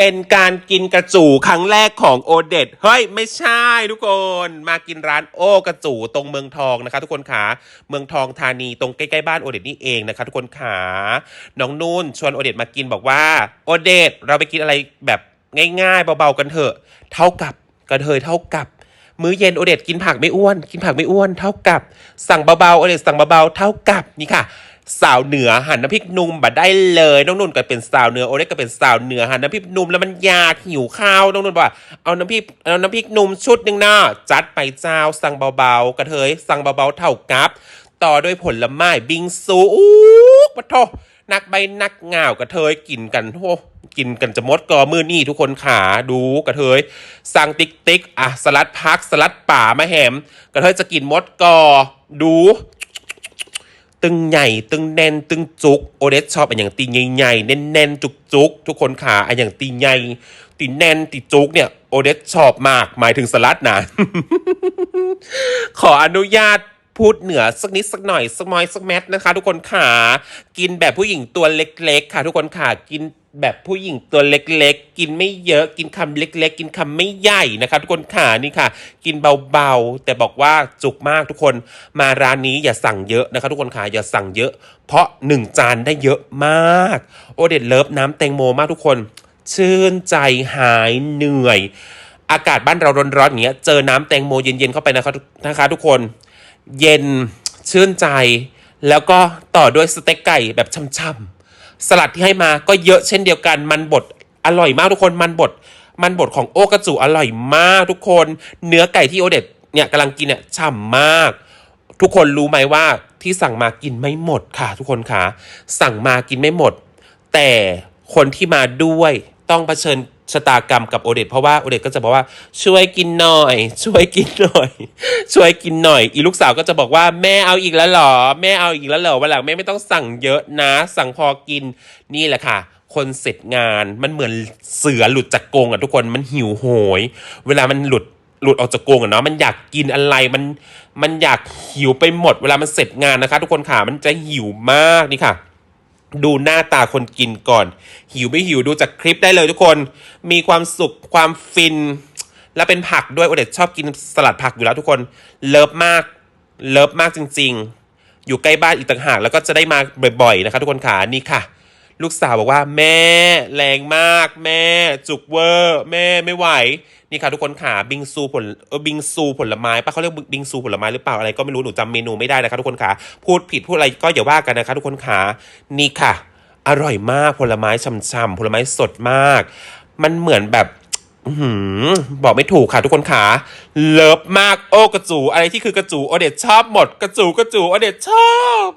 เป็นการกินกระจูครั้งแรกของโอเดตเฮ้ย ไม่ใช่ทุกคนมากินร้านโอกระจูตรงเมืองทองนะคะ ทุกคนขาเมืองทองธานีตรงใกล้ๆบ้านโอเดตนี่เองนะคะ ทุกคนขาน้องนุ่นชวนโอเดตมากินบอกว่าโอเดตเราไปกินอะไรแบบง่ายๆเบาๆกันเถอะ เท่ากับกระเทยเท่ากับ มื้อเย็นโอเดตกินผักไม่อ้วน กินผักไม่อ้วนเท่ากับ สั่งเบาๆโอเดตสั่งเบาๆเท่ากับนี่ค่ะ สาวเหนือหั่นน้ำพริกนุ่มบัดได้เลยน้องนุ่นก็เป็นสาวเหนือโอเดตก็เป็นสาวเหนือหั่นน้ำพริกนุ่มแล้วมันอยากหิวข้าวน้องนุ่นบอกว่าเอาน้ำพริกเอาน้ำพริกนุ่มชุดหนึ่งนะจัดไปเจ้าสั่งเบาๆ กระเทยสั่งเบาๆเท่ากับ ต่อด้วยผลไม้บิงซูอู้ปะโทนักใบนักเงาวกระเทยกินกันโอ้กินกันจะมดกอมือนี่ทุกคนขาดูกระเทยสั่งติ๊กติ๊กอะสลัดพักสลัดป่ามาแหม กระเทยจะกินมดกอดู ตึงใหญ่ ตึงแน่น ตึงจุกโอเดสชอบอันอย่างตีใหญ่ๆแน่นๆจุกๆ ทุกคนขาอันอย่างตีใหญ่ตีแน่นตีจุกเนี่ยโอเดสชอบมากหมายถึงสลัดนะ ขออนุญาต พูดเหนือสักนิดสักหน่อยสักน้อยสักแมทนะคะ ทุกคนขากินแบบผู้หญิงตัวเล็ก ๆ ค่ะ ทุกคนขากินแบบผู้หญิงตัวเล็กๆ กินไม่เยอะ กินคำเล็ก ๆ กินคำไม่ใหญ่นะคะทุกคนขานี่ค่ะ กินเบาๆ แต่บอกว่าจุกมากทุกคน มาร้านนี้อย่าสั่งเยอะนะคะทุกคนขาอย่าสั่งเยอะ เพราะหนึ่งจานได้เยอะมาก โอเด็ดเลิฟน้ำแตงโมมากทุกคน ชื่นใจหายเหนื่อย อากาศบ้านเราร้อนๆอย่างเงี้ย เจอน้ำแตงโมเย็นๆเข้าไปนะคะนะคะ ทุกคน เย็นชื่นใจ แล้วก็ต่อด้วยสเต็กไก่แบบช่ำๆสลัดที่ให้มาก็เยอะเช่นเดียวกันมันบดอร่อยมากทุกคนมันบดมันบดของโอกระจูอร่อยมากทุกคน เนื้อไก่ที่โอเด็ดเนี่ยกำลังกินเนี่ยฉ่ำมาก ทุกคนรู้ไหมว่าที่สั่งมากินไม่หมดค่ะ ทุกคนค่ะสั่งมากินไม่หมด แต่คนที่มาด้วยต้องเผชิญ ชะตากรรมกับโอเดตเพราะว่าโอเดตก็จะบอกว่าช่วยกินหน่อย ช่วยกินหน่อย ช่วยกินหน่อย อีลูกสาวก็จะบอกว่าแม่เอาอีกแล้วหรอ แม่เอาอีกแล้วเหรอวันหลังแม่ไม่ต้องสั่งเยอะนะ สั่งพอกินนี่แหละค่ะ คนเสร็จงานมันเหมือนเสือหลุดจากกรงอะทุกคนมันหิวโหย เวลามันหลุดหลุดออกจากกรงอะเนาะมันอยากกินอะไรมันมันอยากหิวไปหมด เวลามันเสร็จงานนะคะ ทุกคนค่ะมันจะหิวมากนี่ค่ะ ดูหน้าตาคนกินก่อน หิวไม่หิวดูจากคลิปได้เลยทุกคน มีความสุขความฟิน และเป็นผักด้วยโอเด็ดชอบกินสลัดผักอยู่แล้วทุกคนเลิฟมากเลิฟมากจริง ๆ อยู่ใกล้บ้านอีกต่างหากแล้วก็จะได้มาบ่อยๆนะคะทุกคนขานี่ค่ะ ลูกสาวบอกว่า แม่แรงมาก แม่ จุกเวอร์ แม่ไม่ไหว นี่ค่ะทุกคนขาบิงซูผลบิงซูผลไม้ปะเขาเรียกบิงซูผลไม้หรือเปล่าอะไรก็ไม่รู้หนูจำเมนูไม่ได้นะคะทุกคนขาพูดผิดพูดอะไรก็อย่าว่ากันนะคะ ทุกคนขานี่ค่ะ อร่อยมากผลไม้ช่ำๆผลไม้สดมาก มันเหมือนแบบบอกไม่ถูกค่ะทุกคนขาเลิฟมากโอ้กระจูอะไรที่คือกระจูโอเดตชอบหมด กระจูกระจูโอเดตชอบ